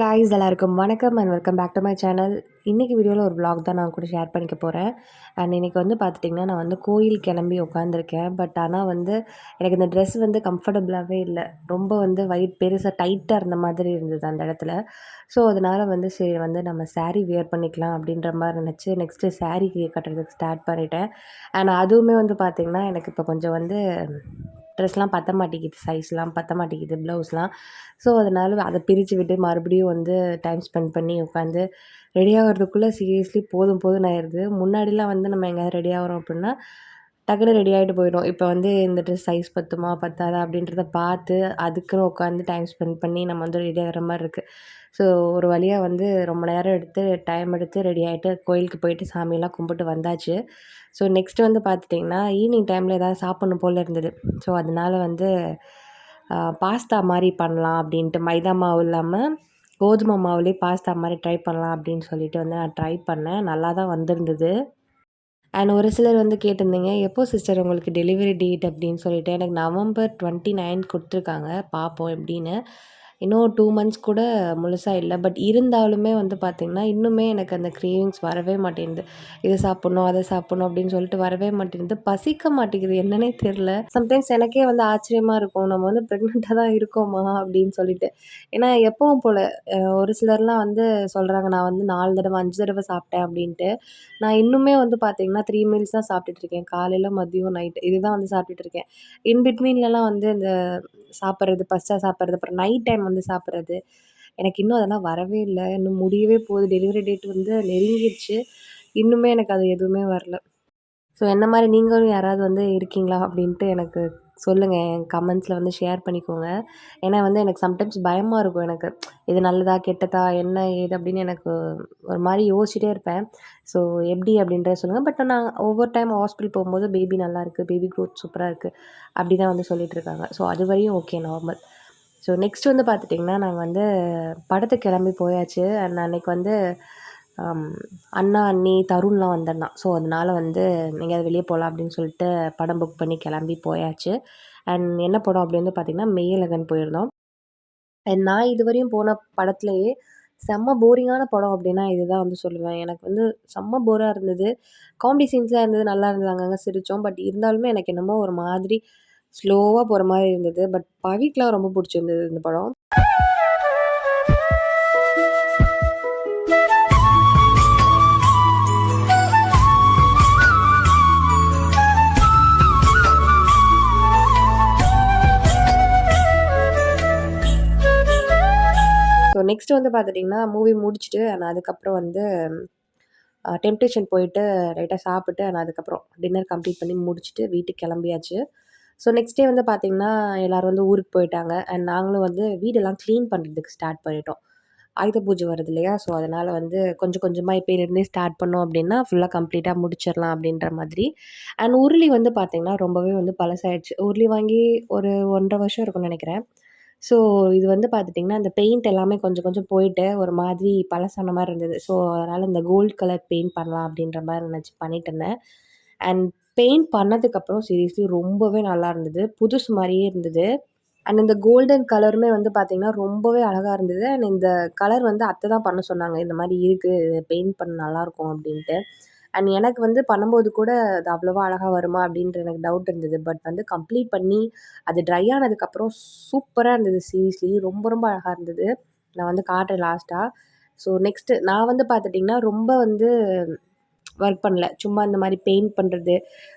Guys எல்லாருக்கும் வணக்கம் and welcome back to my channel இன்றைக்கி வீடியோவில் ஒரு vlog தான் நான் கூட ஷேர் பண்ணிக்க போகிறேன் அண்ட் இன்றைக்கி வந்து பார்த்துட்டிங்கன்னா நான் வந்து கோயில் கிளம்பி உட்காந்துருக்கேன் பட் ஆனால் வந்து எனக்கு இந்த ட்ரெஸ் வந்து கம்ஃபர்டபுளாகவே இல்லை. ரொம்ப வந்து வயிட் பெருசாக டைட்டாக இருந்த மாதிரி இருந்தது அந்த இடத்துல. ஸோ அதனால் வந்து சரி வந்து நம்ம சாரீ வியர் பண்ணிக்கலாம் அப்படின்ற மாதிரி நினச்சி நெக்ஸ்ட்டு சாரீ கட்டுறதுக்கு ஸ்டார்ட் பண்ணிட்டேன். அண்ட் அதுவுமே வந்து பார்த்திங்கன்னா எனக்கு இப்போ கொஞ்சம் வந்து ட்ரெஸ்லாம் பத்த மாட்டேங்குது சைஸ்லாம் பத்த மாட்டேங்குது ப்ளவுஸ்லாம். ஸோ அதனால் அதை பிரித்து விட்டு மறுபடியும் வந்து டைம் ஸ்பெண்ட் பண்ணி உட்காந்து ரெடி ஆகிறதுக்குள்ளே சீரியஸ்லி போதும் போதும் ஆயிடுது முன்னாடிலாம் வந்து நம்ம எங்கேயாவது ரெடி ஆகிறோம் அப்படின்னா டக்குனு ரெடி ஆகிட்டு போயிடும். இப்போ வந்து இந்த ட்ரெஸ் சைஸ் பத்துமா பத்தாதா அப்படின்றத பார்த்து அதுக்குன்னு உட்காந்து டைம் ஸ்பெண்ட் பண்ணி நம்ம வந்து ரெடி ஆகிற மாதிரி இருக்குது ஸோ ஒரு வழியாக வந்து ரொம்ப நேரம் எடுத்து டைம் எடுத்து ரெடி ஆகிட்டு கோயிலுக்கு போயிட்டு சாமியெல்லாம் கும்பிட்டு வந்தாச்சு. ஸோ நெக்ஸ்ட் வந்து பார்த்துட்டிங்கன்னா ஈவினிங் டைமில் ஏதாவது சாப்பிட்ணும் போல் இருந்தது. ஸோ அதனால வந்து பாஸ்தா மாதிரி பண்ணலாம் அப்படின்ட்டு மைதா மாவு இல்லாமல் கோதுமை மாவுலேயே பாஸ்தா மாதிரி ட்ரை பண்ணலாம் அப்படின்னு சொல்லிட்டு வந்து நான் ட்ரை பண்ணேன். நல்லா தான் வந்திருந்தது. அண்ட் ஒரு சிலர் வந்து கேட்டிருந்தீங்க எப்போ சிஸ்டர் உங்களுக்கு டெலிவரி டேட் அப்படின்னு சொல்லிட்டு. எனக்கு நவம்பர் டுவெண்ட்டி நைன் கொடுத்துருக்காங்க. பார்ப்போம் எப்படின்னு. இன்னும் டூ மந்த்ஸ் கூட முழுசாக இல்லை. பட் இருந்தாலுமே வந்து பார்த்திங்கன்னா இன்னுமே எனக்கு அந்த க்ரேவிங்ஸ் வரவே மாட்டேங்குது. இதை சாப்பிட்ணும் அதை சாப்பிட்ணும் அப்படின்னு சொல்லிட்டு வரவே மாட்டேங்குது. பசிக்க மாட்டேங்குது. என்னன்னே தெரில சம்டைம்ஸ் எனக்கே வந்து ஆச்சரியமாக இருக்கும். நம்ம வந்து ப்ரெக்னெண்ட்டாக தான் இருக்கோமா அப்படின்னு சொல்லிட்டு. ஏன்னா எப்பவும் போல் ஒரு சிலர்லாம் வந்து சொல்கிறாங்க நான் வந்து நாலு தடவை அஞ்சு தடவை சாப்பிட்டேன் அப்படின்ட்டு. நான் இன்னுமே வந்து பார்த்திங்கன்னா த்ரீ மீல்ஸ் தான் சாப்பிட்டுட்டு இருக்கேன். காலையில் மதியம் நைட்டு இதுதான் வந்து சாப்பிட்டுட்டு இருக்கேன். இன் பிட்வீன்லலாம் வந்து இந்த சாப்பிட்றது பஸ்ட்டாக சாப்பிட்றது அப்புறம் நைட் டைம் வந்து சாப்பிட்றது. எனக்கு இன்னும் அதெல்லாம் வரவே இல்லை. இன்னும் முடியவே போகுது. டெலிவரி டேட் வந்து நெருங்கிடுச்சு இன்னுமே எனக்கு அது எதுவுமே வரல. ஸோ என்ன மாதிரி நீங்களும் யாராவது வந்து இருக்கீங்களா அப்படின்ட்டு எனக்கு சொல்லுங்கள் என் கமெண்ட்ஸில் வந்து ஷேர் பண்ணிக்கோங்க. ஏன்னா வந்து எனக்கு சம்டைம்ஸ் பயமாக இருக்கும் எனக்கு. இது நல்லதா கெட்டதா என்ன ஏது அப்படின்னு எனக்கு ஒரு மாதிரி யோசிச்சுட்டே இருப்பேன். ஸோ எப்படி அப்படின்றத சொல்லுங்கள் பட் நான் ஒவ்வொரு டைம் ஹாஸ்பிட்டல் போகும்போது பேபி நல்லா இருக்குது பேபி க்ரோத் சூப்பராக இருக்குது அப்படி தான் வந்து சொல்லிகிட்டு இருக்காங்க. ஸோ அது வரையும் ஓகே நார்மல் ஸோ நெக்ஸ்ட் வந்து பார்த்துட்டிங்கன்னா நாங்கள் வந்து படத்துக்கு கிளம்பி போயாச்சு. அண்ட் அன்னைக்கு வந்து um, அண்ணா அண்ணி தருண்லாம் வந்திருந்தான். ஸோ அதனால் வந்து எங்கேயாவது வெளியே போகலாம் அப்படின்னு சொல்லிட்டு படம் புக் பண்ணி கிளம்பி போயாச்சு. அண்ட் என்ன படம் அப்படி வந்து பார்த்திங்கன்னா மெய்யழகன் போயிருந்தோம். அண்ட் நான் இதுவரையும் போன படத்துலேயே செம்ம போரிங்கான படம் அப்படின்னா இதுதான் வந்து சொல்லுவேன். எனக்கு வந்து செம்ம போராக இருந்தது. காமெடி சீன்ஸாக இருந்தது நல்லா இருந்தது அங்கங்கே சிரித்தோம் பட் இருந்தாலுமே எனக்கு என்னமோ ஒரு மாதிரி ஸ்லோவாக போகிற மாதிரி இருந்தது. பட் பவிக்லாம் ரொம்ப பிடிச்சிருந்தது இந்த படம். ஸோ நெக்ஸ்ட் வந்து பார்த்துட்டிங்கன்னா மூவி முடிச்சுட்டு நான் அதுக்கப்புறம் வந்து டெம்டேஷன் போயிட்டு லைட்டாக சாப்பிட்டு நான் அதுக்கப்புறம் டின்னர் கம்ப்ளீட் பண்ணி முடிச்சுட்டு வீட்டுக்கு கிளம்பியாச்சு. ஸோ நெக்ஸ்ட் டே வந்து பார்த்திங்கன்னா எல்லோரும் வந்து ஊருக்கு போயிட்டாங்க. அண்ட் நாங்களும் வந்து வீடெல்லாம் க்ளீன் பண்ணுறதுக்கு ஸ்டார்ட் பண்ணிட்டோம். ஆயுத பூஜை வருது இல்லையா? ஸோ அதனால் வந்து கொஞ்சம் கொஞ்சமாக இப்போலேருந்தே ஸ்டார்ட் பண்ணோம் அப்படின்னா ஃபுல்லாக கம்ப்ளீட்டாக முடிச்சிடலாம் அப்படின்ற மாதிரி. அண்ட் உருளி வந்து பார்த்திங்கன்னா ரொம்பவே வந்து பழசாயிடுச்சு. உருளி வாங்கி ஒரு ஒன்றரை வருஷம் இருக்கும்னு நினைக்கிறேன். ஸோ இது வந்து பார்த்துட்டிங்கன்னா அந்த பெயிண்ட் எல்லாமே கொஞ்சம் கொஞ்சம் போயிட்டு ஒரு மாதிரி பழசான மாதிரி இருந்தது. ஸோ அதனால் இந்த கோல்ட் கலர் பெயிண்ட் பண்ணலாம் அப்படின்ற மாதிரி நினச்சி பண்ணிட்டு இருந்தேன். அண்ட் பெயிண்ட் பண்ணதுக்கப்புறம் சீரியஸ்லி ரொம்பவே நல்லா இருந்தது. புதுசு மாதிரியே இருந்தது. அண்ட் இந்த கோல்டன் கலருமே வந்து பார்த்திங்கன்னா ரொம்பவே அழகாக இருந்தது. அண்ட் இந்த கலர் வந்து அத்தை தான் பண்ண சொன்னாங்க. இந்த மாதிரி இருக்குது பெயிண்ட் பண்ண நல்லாயிருக்கும் அப்படின்ட்டு. அண்ட் எனக்கு வந்து பண்ணும்போது கூட அது அவ்வளோவா அழகாக வருமா அப்படின்ற எனக்கு டவுட் இருந்தது. பட் வந்து கம்ப்ளீட் பண்ணி அது ட்ரை ஆனதுக்கப்புறம் சூப்பராக இருந்தது. சீரியஸ்லி ரொம்ப ரொம்ப அழகாக இருந்தது. நான் வந்து காட்டுறேன் லாஸ்ட்டாக ஸோ நெக்ஸ்ட்டு நான் வந்து பார்த்துட்டிங்கன்னா ரொம்ப வந்து ஒர்க் பண்ணல. சும்மா இந்த மாதிரி பெயிண்ட் பண்ணுறது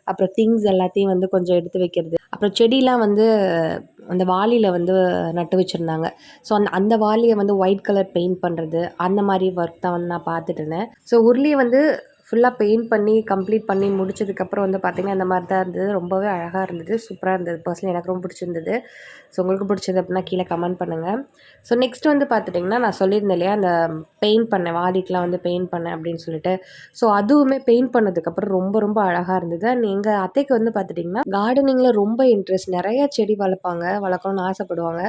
அப்புறம் திங்ஸ் எல்லாத்தையும் வந்து கொஞ்சம் எடுத்து வைக்கிறது. அப்புறம் செடிலாம் வந்து அந்த வாளியில் வந்து நட்டு வச்சுருந்தாங்க. ஸோ அந்த அந்த வாளியை வந்து ஒயிட் கலர் பெயிண்ட் பண்ணுறது அந்த மாதிரி ஒர்க் தான் வந்து நான் பார்த்துட்டு இருந்தேன். ஸோ உருளியை வந்து ஃபுல்லாக பெயிண்ட் பண்ணி கம்ப்ளீட் பண்ணி முடிச்சதுக்கப்புறம் வந்து பார்த்திங்கன்னா அந்த மாதிரி தான் இருந்தது. ரொம்பவே அழகாக இருந்தது. சூப்பராக இருந்தது. பர்சனலி எனக்கு ரொம்ப பிடிச்சிருந்தது. ஸோ உங்களுக்கு பிடிச்சது அப்படின்னா கீழே கமெண்ட் பண்ணுங்கள் ஸோ நெக்ஸ்ட் வந்து பார்த்துட்டிங்கன்னா நான் சொல்லியிருந்தேன் இல்லையா அந்த பெயிண்ட் பண்ணேன் வாடிக்கெலாம் வந்து பெயிண்ட் பண்ணேன் அப்படின்னு சொல்லிட்டு. ஸோ அதுவுமே பெயிண்ட் பண்ணதுக்கப்புறம் ரொம்ப ரொம்ப அழகாக இருந்தது. அண்ட் எங்கள் அத்தைக்கு வந்து பார்த்துட்டிங்கன்னா கார்டனிங்கில் ரொம்ப இன்ட்ரெஸ்ட் நிறைய செடி வளர்ப்பாங்க. வளர்க்கணும்னு ஆசைப்படுவாங்க.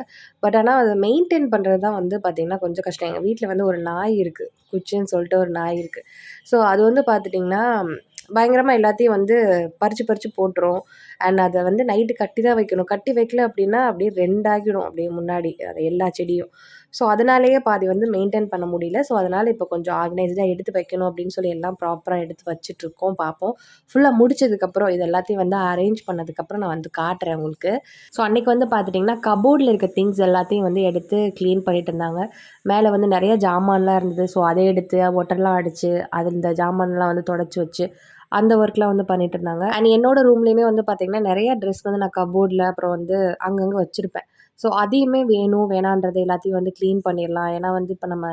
பட் ஆனால் அதை மெயின்டைன் பண்ணுறது தான் வந்து பார்த்திங்கன்னா கொஞ்சம் கஷ்டம். எங்கள் வீட்டில் வந்து ஒரு நாய் இருக்குது குச்சின்னு சொல்லிட்டு ஒரு நாய் இருக்குது ஸோ அது வந்து பார்த்துட்டிங்கன்னா பயங்கரமாக எல்லாத்தையும் வந்து பறித்து பறித்து போட்டுரும். அண்ட் அதை வந்து நைட்டு கட்டி தான் வைக்கணும். கட்டி வைக்கல அப்படின்னா அப்படியே ரெண்டாகிடும். அப்படியே முன்னாடி அது எல்லா செடியும். ஸோ அதனாலேயே பாதி வந்து மெயின்டைன் பண்ண முடியல. ஸோ அதனால் இப்போ கொஞ்சம் ஆர்கனைஸ்டாக எடுத்து வைக்கணும் அப்படின்னு சொல்லி எல்லாம் ப்ராப்பராக எடுத்து வச்சுட்ருக்கோம் பார்ப்போம் ஃபுல்லாக முடிச்சதுக்கப்புறம் இது எல்லாத்தையும் வந்து அரேஞ்ச் பண்ணதுக்கப்புறம் நான் வந்து காட்டுறேன் உங்களுக்கு. ஸோ அன்றைக்கி வந்து பார்த்துட்டிங்கன்னா கபோர்டில் இருக்க திங்ஸ் எல்லாத்தையும் வந்து எடுத்து க்ளீன் பண்ணிட்டு இருந்தாங்க. மேலே வந்து நிறைய ஜாமான்லாம் இருந்தது. ஸோ அதை எடுத்து ஒட்டர்லாம் அடித்து அது இந்த ஜாமான்லாம் வந்து தொடச்சி வச்சு அந்த ஒர்க்லாம் வந்து பண்ணிட்டு இருந்தாங்க அண்ட் என்னோட ரூம்லேயுமே வந்து பார்த்திங்கன்னா நிறைய ட்ரெஸ் வந்து நான் கபோர்டில் அப்புறம் வந்து அங்கங்கே வச்சுருப்பேன். ஸோ அதையுமே வேணும் வேணான்றது எல்லாத்தையும் வந்து க்ளீன் பண்ணிடலாம். ஏன்னா வந்து இப்போ நம்ம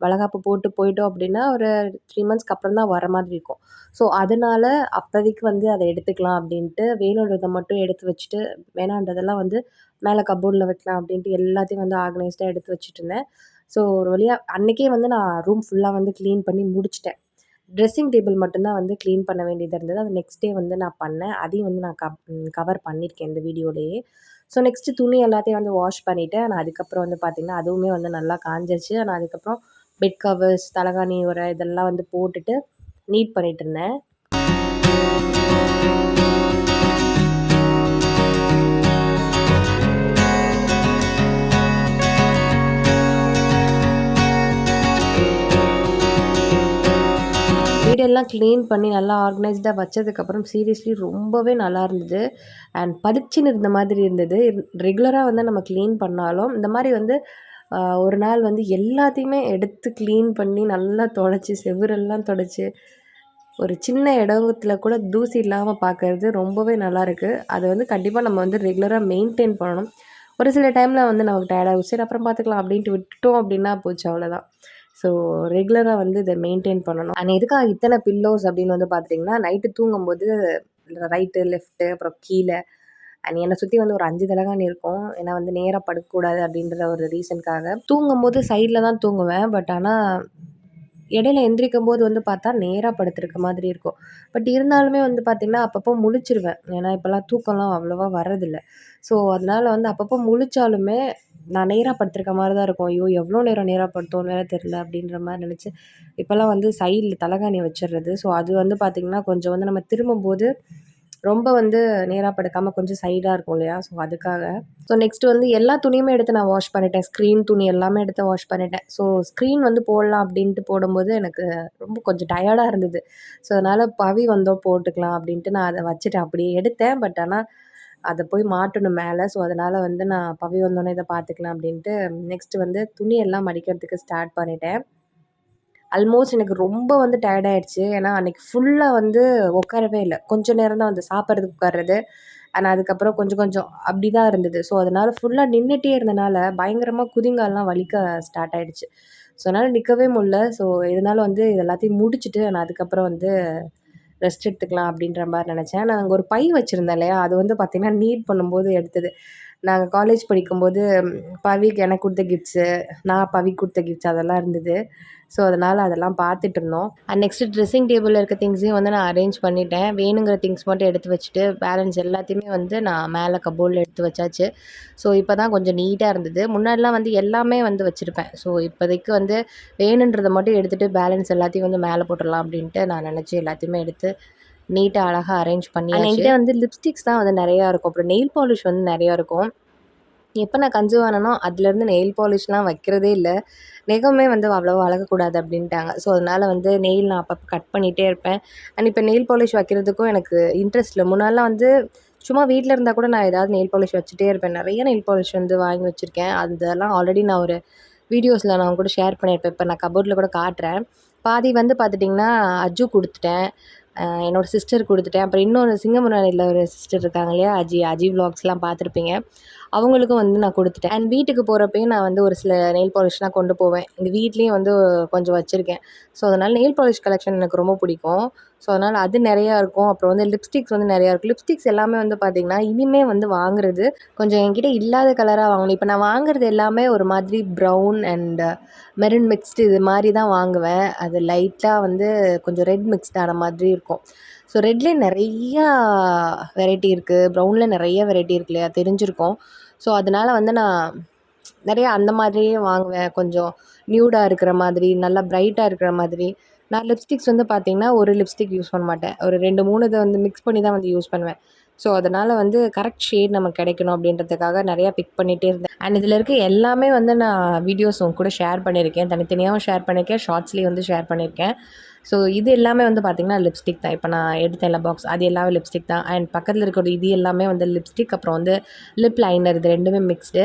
வளகாப்பு போட்டு போயிட்டோம் அப்படின்னா ஒரு த்ரீ மந்த்ஸ்க்கு அப்புறம் தான் வர மாதிரி இருக்கும். ஸோ அதனால் அப்போதைக்கு வந்து அதை எடுத்துக்கலாம் அப்படின்ட்டு வேணுன்றதை மட்டும் எடுத்து வச்சுட்டு வேணான்றதெல்லாம் வந்து மேலே கபோர்டில் வைக்கலாம் அப்படின்ட்டு எல்லாத்தையும் வந்து ஆர்கனைஸ்டாக எடுத்து வச்சுட்டு இருந்தேன். ஸோ ஒரு வழியாக அன்றைக்கே வந்து நான் ரூம் ஃபுல்லாக வந்து க்ளீன் பண்ணி முடிச்சிட்டேன். ட்ரெஸ்ஸிங் டேபிள் மட்டும்தான் வந்து க்ளீன் பண்ண வேண்டியது இருந்தது. அது நெக்ஸ்ட் டே வந்து நான் பண்ணேன். அதையும் வந்து நான் கவர் பண்ணியிருக்கேன் இந்த வீடியோலேயே. ஸோ நெக்ஸ்ட்டு துணி எல்லாத்தையும் வந்து வாஷ் பண்ணிவிட்டு நான் அதுக்கப்புறம் வந்து பார்த்திங்கன்னா அதுவுமே வந்து நல்லா காஞ்சிருச்சு. ஆனால் அதுக்கப்புறம் பெட் கவர்ஸ் தலகாணி உரை இதெல்லாம் வந்து போட்டுட்டு நீட் பண்ணிகிட்டு இருந்தேன். வீடெல்லாம் க்ளீன் பண்ணி நல்லா ஆர்கனைஸ்டாக வச்சதுக்கப்புறம் சீரியஸ்லி ரொம்பவே நல்லா இருந்தது. அண்ட் பதிச்சுன்னு இருந்த மாதிரி இருந்தது. ரெகுலராக வந்து நம்ம க்ளீன் பண்ணாலும் இந்த மாதிரி வந்து ஒரு நாள் வந்து எல்லாத்தையுமே எடுத்து க்ளீன் பண்ணி நல்லா தொடச்சி செவுரெல்லாம் தொடச்சி ஒரு சின்ன இடத்துல கூட தூசி இல்லாமல் பார்க்கறது ரொம்பவே நல்லா இருக்குது அது வந்து கண்டிப்பாக நம்ம வந்து ரெகுலராக மெயின்டைன் பண்ணணும். ஒரு சில டைமில் வந்து நமக்கு டயர்டாகும் சரி அப்புறம் பார்த்துக்கலாம் அப்படின்ட்டு விட்டுட்டோம் அப்படின்னா போச்சு அவ்வளோதான் ஸோ ரெகுலராக வந்து இதை மெயின்டைன் பண்ணணும். அண்ட் எதுக்காக இத்தனை பில்லோஸ் அப்படின்னு வந்து பார்த்துட்டிங்கன்னா நைட்டு தூங்கும்போது ரைட்டு லெஃப்ட்டு அப்புறம் கீழே அண்ட் என்னை சுற்றி வந்து ஒரு அஞ்சு தலகாணி இருக்கும். ஏன்னா வந்து நேராக படுக்கக்கூடாது அப்படின்ற ஒரு ரீசனுக்காக தூங்கும்போது சைடில் தான் தூங்குவேன். பட் ஆனால் இடையில எந்திரிக்கும் போது வந்து பார்த்தா நேராக படுத்துருக்க மாதிரி இருக்கும். பட் இருந்தாலுமே வந்து பார்த்திங்கன்னா அப்பப்போ முழிச்சிருவேன். ஏன்னா இப்போல்லாம் தூக்கம்லாம் அவ்வளோவா வர்றதில்ல. ஸோ அதனால் வந்து அப்பப்போ முழிச்சாலுமே நான் நேராக படுத்திருக்க மாதிரி தான் இருக்கும். ஐயோ எவ்வளோ நேரம் நேராக படுத்தோன்னு வேறு தெரில அப்படின்ற மாதிரி நினச்சி இப்போல்லாம் வந்து சைடில் தலைகாணி வச்சிடுறது. ஸோ அது வந்து பார்த்திங்கன்னா கொஞ்சம் வந்து நம்ம திரும்பும்போது ரொம்ப வந்து நேராக படுக்காமல் கொஞ்சம் சைடாக இருக்கும் இல்லையா? ஸோ அதுக்காக. ஸோ நெக்ஸ்ட் வந்து எல்லா துணியுமே எடுத்து நான் வாஷ் பண்ணிட்டேன். ஸ்க்ரீன் துணி எல்லாமே எடுத்து வாஷ் பண்ணிட்டேன். ஸோ ஸ்க்ரீன் வந்து போடலாம் அப்படின்ட்டு போடும்போது எனக்கு ரொம்ப கொஞ்சம் டயர்டாக இருந்தது. ஸோ அதனால் பவி வந்தோ போட்டுக்கலாம் அப்படின்ட்டு நான் அதை வச்சுட்டேன். அப்படியே எடுத்தேன். பட் ஆனால் அதை போய் மாட்டணும் மேலே. ஸோ அதனால் வந்து நான் பவி வந்தோடனே இதை பார்த்துக்கலாம் அப்படின்ட்டு நெக்ஸ்ட்டு வந்து துணியெல்லாம் மடிக்கிறதுக்கு ஸ்டார்ட் பண்ணிட்டேன். ஆல்மோஸ்ட் எனக்கு ரொம்ப வந்து டயர்ட் ஆகிடுச்சு ஏன்னா அன்றைக்கி ஃபுல்லாக வந்து உட்காரவே இல்லை. கொஞ்சம் நேரம் தான் வந்து சாப்பிட்றதுக்கு உட்கார்றது. ஆனால் அதுக்கப்புறம் கொஞ்சம் கொஞ்சம் அப்படி தான் இருந்தது. ஸோ அதனால் ஃபுல்லாக நின்றுட்டே இருந்தனால பயங்கரமாக குதிங்கால்லாம் வலிக்க ஸ்டார்ட் ஆகிடுச்சு ஸோ அதனால் நிற்கவே முடில ஸோ இருந்தாலும் வந்து இது எல்லாத்தையும் முடிச்சுட்டு நான் அதுக்கப்புறம் வந்து ரெஸ்ட் எடுத்துக்கலாம் அப்படின்ற மாதிரி நினச்சேன். நான் அங்கே ஒரு பை வச்சுருந்தேன் இல்லையா? அது வந்து பார்த்திங்கன்னா நீட் பண்ணும்போது எடுத்தது. நாங்கள் காலேஜ் படிக்கும்போது பவிக்கு எனக்கு கொடுத்த கிஃப்ட்ஸு நான் பவிக்கு கொடுத்த கிஃப்ட்ஸ் அதெல்லாம் இருந்தது. ஸோ அதனால் அதெல்லாம் பார்த்துட்டு இருந்தோம் அண்ட் நெக்ஸ்ட்டு ட்ரெஸ்ஸிங் டேபிளில் இருக்க திங்ஸையும் வந்து நான் அரேஞ்ச் பண்ணிட்டேன். வேணுங்கிற திங்ஸ் மட்டும் எடுத்து வச்சுட்டு பேலன்ஸ் எல்லாத்தையுமே வந்து நான் மேலே கபோர்டில் எடுத்து வச்சாச்சு. ஸோ இப்போ தான் கொஞ்சம் நீட்டாக இருந்தது. முன்னாடிலாம் வந்து எல்லாமே வந்து வச்சுருப்பேன். ஸோ இப்போதைக்கு வந்து வேணுன்றதை மட்டும் எடுத்துகிட்டு பேலன்ஸ் எல்லாத்தையும் வந்து மேலே போட்டுடலாம் அப்படின்ட்டு நான் நினச்சி எல்லாத்தையுமே எடுத்து நீட்டாக அழகாக அரேஞ்ச் பண்ணி என்கிட்ட வந்து லிப்ஸ்டிக்ஸ் தான் வந்து நிறையா இருக்கும். அப்புறம் நெயில் பாலிஷ் வந்து நிறையா இருக்கும். எப்போ நான் கன்சீவ் ஆனனோ அதுலேருந்து நெயில் பாலிஷ்லாம் வைக்கிறதே இல்லை. நெகமே வந்து அவ்வளோவா வளர்க்கக்கூடாது அப்படின்ட்டாங்க. ஸோ அதனால் வந்து நெயில் நான் அப்பப்போ கட் பண்ணிகிட்டே இருப்பேன். அண்ட் இப்போ நெயில் பாலிஷ் வைக்கிறதுக்கும் எனக்கு இன்ட்ரெஸ்ட் இல்லை. முன்னாடிலாம் வந்து சும்மா வீட்டில் இருந்தால் கூட நான் ஏதாவது நெயில் பாலிஷ் வச்சுட்டே இருப்பேன். நிறைய நெயில் பாலிஷ் வந்து வாங்கி வச்சுருக்கேன். அதெல்லாம் ஆல்ரெடி நான் ஒரு வீடியோஸில் நான் கூட ஷேர் பண்ணியிருப்பேன். இப்போ நான் கபோர்டில் கூட காட்டுறேன். பாதி வந்து பார்த்துட்டிங்கன்னா அஜு கொடுத்துட்டேன். என்னோடய சிஸ்டர் கொடுத்துட்டேன். அப்புறம் இன்னொரு சிங்கமுனானியில் ஒரு சிஸ்டர் இருக்காங்க இல்லையா? அஜி அஜி விலாக்ஸ்லாம் பார்த்துருப்பீங்க. அவங்களுக்கும் வந்து நான் கொடுத்துட்டேன். அண்ட் வீட்டுக்கு போகிறப்பையும் நான் வந்து ஒரு சில நெயில் பாலிஷ்லாம் கொண்டு போவேன். எங்கள் வீட்லேயும் வந்து கொஞ்சம் வச்சுருக்கேன். ஸோ அதனால் நெயில் பாலிஷ் கலெக்ஷன் எனக்கு ரொம்ப பிடிக்கும். ஸோ அதனால் அது நிறையா இருக்கும். அப்புறம் வந்து லிப்ஸ்டிக்ஸ் வந்து நிறையா இருக்கும். லிப்ஸ்டிக்ஸ் எல்லாமே வந்து பார்த்திங்கன்னா இனிமேல் வந்து வாங்குறது கொஞ்சம் என்கிட்ட இல்லாத கலராக வாங்கணும். இப்போ நான் வாங்குறது எல்லாமே ஒரு மாதிரி ப்ரௌன் அண்ட் மெரூன் மிக்ஸ்டு இது மாதிரி தான் வாங்குவேன். அது லைட்டாக வந்து கொஞ்சம் ரெட் மிக்ஸ்டான மாதிரி இருக்கும். ஸோ ரெட்லேயே நிறையா வெரைட்டி இருக்குது ப்ரௌனில் நிறைய வெரைட்டி இருக்கு இல்லையா? தெரிஞ்சிருக்கும். ஸோ அதனால் வந்து நான் நிறையா அந்த மாதிரியே வாங்குவேன். கொஞ்சம் நியூடாக இருக்கிற மாதிரி நல்லா ப்ரைட்டாக இருக்கிற மாதிரி. நான் லிப்ஸ்டிக்ஸ் வந்து பார்த்திங்கன்னா ஒரு லிப்ஸ்டிக் யூஸ் பண்ண மாட்டேன். ஒரு ரெண்டு மூணு இதை வந்து மிக்ஸ் பண்ணி தான் வந்து யூஸ் பண்ணுவேன். ஸோ அதனால் வந்து கரெக்ட் ஷேட் நமக்கு கிடைக்கணும் அப்படின்றதுக்காக நிறையா பிக் பண்ணிகிட்டே இருந்தேன். அண்ட் இதில் இருக்க எல்லாமே வந்து நான் வீடியோஸ் உங்க கூட ஷேர் பண்ணியிருக்கேன். தனித்தனியாகவும் ஷேர் பண்ணியிருக்கேன். ஷார்ட்ஸ்லேயும் வந்து ஷேர் பண்ணியிருக்கேன். ஸோ இது எல்லாமே வந்து பார்த்திங்கன்னா லிப்ஸ்டிக் தான். இப்போ நான் எடுத்தேன் பாக்ஸ் அது எல்லாமே லிப்ஸ்டிக் தான். அண்ட் பக்கத்தில் இருக்கிற இது எல்லாமே வந்து லிப்ஸ்டிக் அப்புறம் வந்து லிப் லைனர் இது ரெண்டுமே மிக்ஸ்டு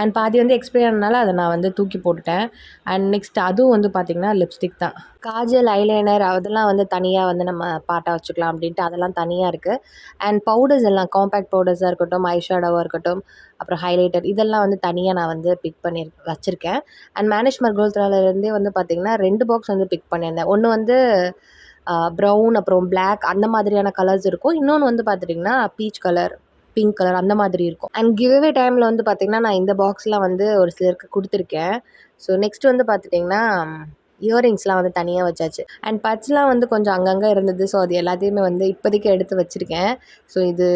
அண்ட் பாதி வந்து எக்ஸ்பைரி ஆனதுனால அதை நான் வந்து தூக்கி போட்டுட்டேன். அண்ட் நெக்ஸ்ட் அதுவும் வந்து பார்த்திங்கன்னா லிப்ஸ்டிக் தான். காஜல் ஐலைனர் அதெல்லாம் வந்து தனியாக வந்து நம்ம பாட்டாக வச்சுக்கலாம் அப்படின்ட்டு அதெல்லாம் தனியாக இருக்குது அண்ட் பவுடர்ஸ் எல்லாம் காம்பேக்ட் பவுடர்ஸாக இருக்கட்டும் ஐஷேடோவாக இருக்கட்டும் அப்புறம் ஹைலைட்டர் இதெல்லாம் வந்து தனியாக நான் வந்து பிக் பண்ணி வச்சுருக்கேன். அண்ட் மேனேஜ் மர்கோல்த்ராலேருந்தே வந்து பார்த்திங்கன்னா ரெண்டு பாக்ஸ் வந்து பிக் பண்ணியிருந்தேன். ஒன்று வந்து ப்ரௌன் அப்புறம் பிளாக் அந்த மாதிரியான கலர்ஸ் இருக்கும். இன்னொன்று வந்து பார்த்துட்டிங்கன்னா பீச் கலர் பிங்க் கலர் அந்த மாதிரி இருக்கும். அண்ட் கிவ்அவே டைமில் வந்து பார்த்திங்கன்னா நான் இந்த பாக்ஸ்லாம் வந்து ஒரு சிலருக்கு கொடுத்துருக்கேன். ஸோ நெக்ஸ்ட் வந்து பார்த்துட்டிங்கன்னா இயரிங்ஸ்லாம் வந்து தனியாக வச்சாச்சு. அண்ட் பட்ஸ்லாம் வந்து கொஞ்சம் அங்கங்கே இருந்தது. ஸோ அது எல்லாத்தையுமே வந்து இப்போதைக்கு எடுத்து வச்சுருக்கேன். ஸோ இது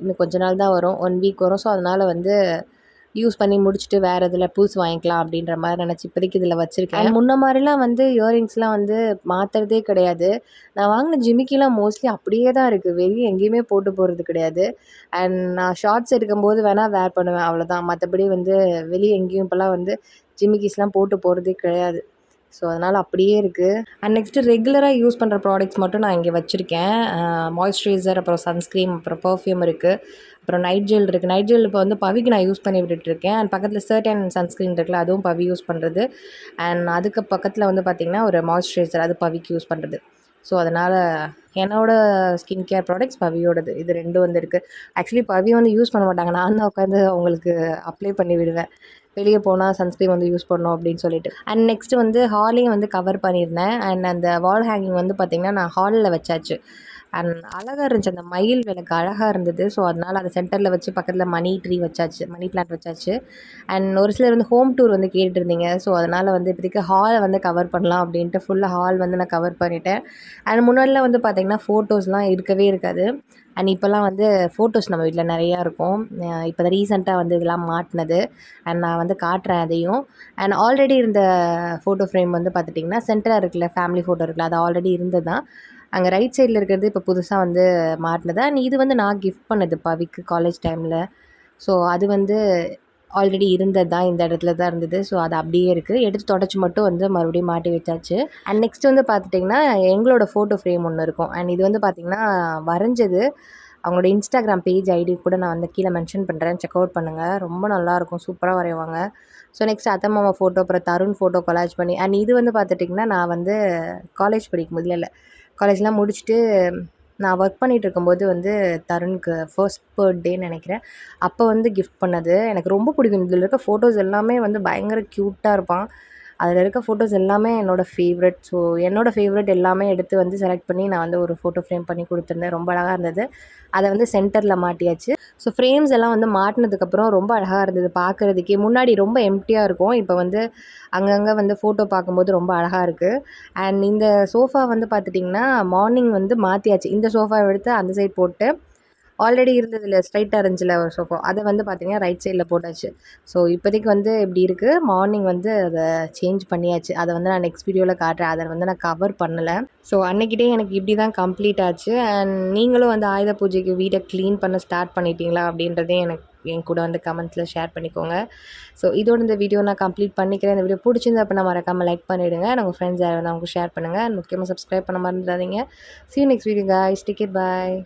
இன்னும் கொஞ்ச நாள் தான் வரும். ஒன் வீக் வரும். ஸோ அதனால் வந்து யூஸ் பண்ணி முடிச்சுட்டு வேறு இதில் புதுசு வாங்கிக்கலாம் அப்படின்ற மாதிரி நினச்சி இப்போதைக்கு இதில் வச்சுருக்கேன். முன்ன மாதிரிலாம் வந்து இயரிங்ஸ்லாம் வந்து மாற்றுறதே கிடையாது. நான் வாங்கின ஜிமிக்கிலாம் மோஸ்ட்லி அப்படியே தான் இருக்குது வெளியே எங்கேயுமே போட்டு போகிறது கிடையாது. அண்ட் நான் ஷார்ட்ஸ் எடுக்கும்போது வேணால் வேர் பண்ணுவேன் அவ்வளோதான் மற்றபடி வந்து வெளியே எங்கேயும் இப்போல்லாம் வந்து ஜிமிக்கிஸ்லாம் போட்டு போகிறதே கிடையாது. ஸோ அதனால் அப்படியே இருக்குது அண்ட் நெக்ஸ்ட்டு ரெகுலராக யூஸ் பண்ணுற ப்ராடக்ட்ஸ் மட்டும் நான் இங்கே வச்சுருக்கேன். மாய்ஸ்சரைசர் அப்புறம் சன்ஸ்க்ரீம் அப்புறம் பர்ஃப்யூம் இருக்குது அப்புறம் நைட் ஜெல் இருக்குது நைட் ஜெல் இப்போ வந்து பவிக்கு நான் யூஸ் பண்ணி விட்டுட்ருக்கேன் அண்ட் பக்கத்தில் சர்டன் சன்ஸ்க்ரீன் இருக்குல்ல அதுவும் பவி யூஸ் பண்ணுறது அண்ட் அதுக்கு பக்கத்தில் வந்து பார்த்திங்கன்னா ஒரு மாய்ஸ்சரைசர் அது பவிக்கு யூஸ் பண்ணுறது ஸோ அதனால் என்னோட ஸ்கின் கேர் ப்ராடக்ட்ஸ் பவியோடது. இது ரெண்டும் வந்து இருக்குது ஆக்சுவலி பவி வந்து யூஸ் பண்ண மாட்டாங்க. நான் தான் உட்காந்து அவங்களுக்கு அப்ளை பண்ணி விடுவேன். வெளியே போனால் சன்ஸ்க்ரீன் வந்து யூஸ் பண்ணோம் அப்படின்னு சொல்லிட்டு. அண்ட் நெக்ஸ்ட்டு வந்து ஹாலையும் வந்து கவர் பண்ணியிருந்தேன். அண்ட் அந்த வால் ஹேங்கிங் வந்து பார்த்திங்கன்னா நான் ஹாலில் வச்சாச்சு. அண்ட் அழகாக இருந்துச்சு. அந்த மயில் விளக்கு அழகாக இருந்தது. ஸோ அதனால் அதை சென்டரில் வச்சு பக்கத்தில் மணி ட்ரீ வச்சாச்சு. மணி பிளான்ட் வச்சாச்சு. அண்ட் ஒரு சிலர் வந்து ஹோம் டூர் வந்து கேட்டுட்டு இருந்தீங்க. ஸோ அதனால் வந்து இப்போதைக்கு ஹாலை வந்து கவர் பண்ணலாம் அப்படின்ட்டு ஃபுல்லாக ஹால் வந்து நான் கவர் பண்ணிட்டேன். அண்ட் முன்னாடிலாம் வந்து பார்த்திங்கன்னா ஃபோட்டோஸ்லாம் இருக்கவே இருக்காது. அண்ட் இப்போல்லாம் வந்து ஃபோட்டோஸ் நம்ம வீட்டில் நிறையா இருக்கும். இப்போ தான் ரீசெண்டாக வந்து இதெல்லாம் மாட்டினது. அண்ட் நான் வந்து காட்டுறேன் அதையும். அண்ட் ஆல்ரெடி இருந்த ஃபோட்டோ ஃப்ரேம் வந்து பார்த்துட்டிங்கன்னா சென்டராக இருக்குல்ல ஃபேமிலி ஃபோட்டோ இருக்குல்ல அது ஆல்ரெடி இருந்தது தான் அங்கே ரைட் சைடில் இருக்கிறது இப்போ புதுசாக வந்து மாட்டினது அண்ட் இது வந்து நான் கிஃப்ட் பண்ணது பவிக்கு காலேஜ் டைமில் ஸோ அது வந்து ஆல்ரெடி இருந்தது தான் இந்த இடத்துல தான் இருந்தது. ஸோ அது அப்படியே இருக்குது எடுத்து தொடச்சி மட்டும் வந்து மறுபடியும் மாட்டி வச்சாச்சு. அண்ட் நெக்ஸ்ட் வந்து பார்த்துட்டிங்கன்னா எங்களோட ஃபோட்டோ ஃப்ரேம் ஒன்று இருக்கும். அண்ட் இது வந்து பார்த்திங்கன்னா வரைஞ்சது. அவங்களோட இன்ஸ்டாகிராம் பேஜ் ஐடி கூட நான் வந்து கீழே மென்ஷன் பண்ணுறேன் செக் அவுட் பண்ணுங்கள் ரொம்ப நல்லாயிருக்கும் சூப்பராக வரைவாங்க. ஸோ நெக்ஸ்ட் அத்தை மாமா ஃபோட்டோ அப்புறம் தருண் ஃபோட்டோ கொலாஜ் பண்ணி அண்ட் இது வந்து பார்த்துட்டிங்கன்னா நான் வந்து காலேஜ் படிக்கும் போதில் இல்லை காலேஜ்லாம் முடிச்சுட்டு நான் ஒர்க் பண்ணிகிட்டு இருக்கும்போது வந்து தருணுக்கு ஃபர்ஸ்ட் பர்த்டேன்னு நினைக்கிறேன். அப்போ வந்து கிஃப்ட் பண்ணது. எனக்கு ரொம்ப பிடிக்கும். இதில் இருக்க ஃபோட்டோஸ் எல்லாமே வந்து பயங்கர க்யூட்டாக இருப்பான். அதில் இருக்க ஃபோட்டோஸ் எல்லாமே என்னோடய ஃபேவரட் ஸோ என்னோடய ஃபேவரட் எல்லாமே எடுத்து வந்து செலக்ட் பண்ணி நான் வந்து ஒரு ஃபோட்டோ ஃப்ரேம் பண்ணி கொடுத்துருந்தேன். ரொம்ப அழகாக இருந்தது. அதை வந்து சென்டரில் மாட்டியாச்சு. ஸோ ஃப்ரேம்ஸ் எல்லாம் வந்து மாட்டினதுக்கப்புறம் ரொம்ப அழகாக இருந்தது பார்க்குறதுக்கே முன்னாடி ரொம்ப எம்டியாக இருக்கும். இப்போ வந்து அங்கங்கே வந்து ஃபோட்டோ பார்க்கும்போது ரொம்ப அழகாக இருக்குது அண்ட் இந்த சோஃபா வந்து பார்த்துட்டிங்கன்னா மார்னிங் வந்து மாற்றியாச்சு இந்த சோஃபா எடுத்து அந்த சைட் போட்டு ஆல்ரெடி இருந்ததில் ஸ்ட்ரைட் இருந்துச்சுல ஒரு சோஃபா அதை வந்து பார்த்திங்கன்னா ரைட் சைடில் போட்டாச்சு. ஸோ இப்போதைக்கு வந்து இப்படி இருக்குது மார்னிங் வந்து அதை சேஞ்ச் பண்ணியாச்சு. அதை வந்து நான் நெக்ஸ்ட் வீடியோவில் காட்டுறேன். அதை வந்து நான் கவர் பண்ணலை. ஸோ அன்றைக்கிட்டே எனக்கு இப்படி தான் கம்ப்ளீட் ஆச்சு. அண்ட் நீங்களும் வந்து ஆயுத பூஜைக்கு வீடை க்ளீன் பண்ண ஸ்டார்ட் பண்ணிட்டீங்களா அப்படின்றதே எனக்கு என் கூட வந்து கமெண்ட்ஸில் ஷேர் பண்ணிக்கோங்க. ஸோ இதோட இந்த வீடியோ நான் கம்ப்ளீட் பண்ணிக்கிறேன். இந்த வீடியோ பிடிச்சிருந்தா அப்போ நான் மறக்காமல் லைக் பண்ணிவிடுங்க உங்கள் ஃப்ரெண்ட்ஸ் யாராவது அவங்க ஷேர் பண்ணுங்கள் முக்கியமாக சப்ஸ்கிரைப் பண்ண மறந்துடாதீங்க. See next video guys ticket bye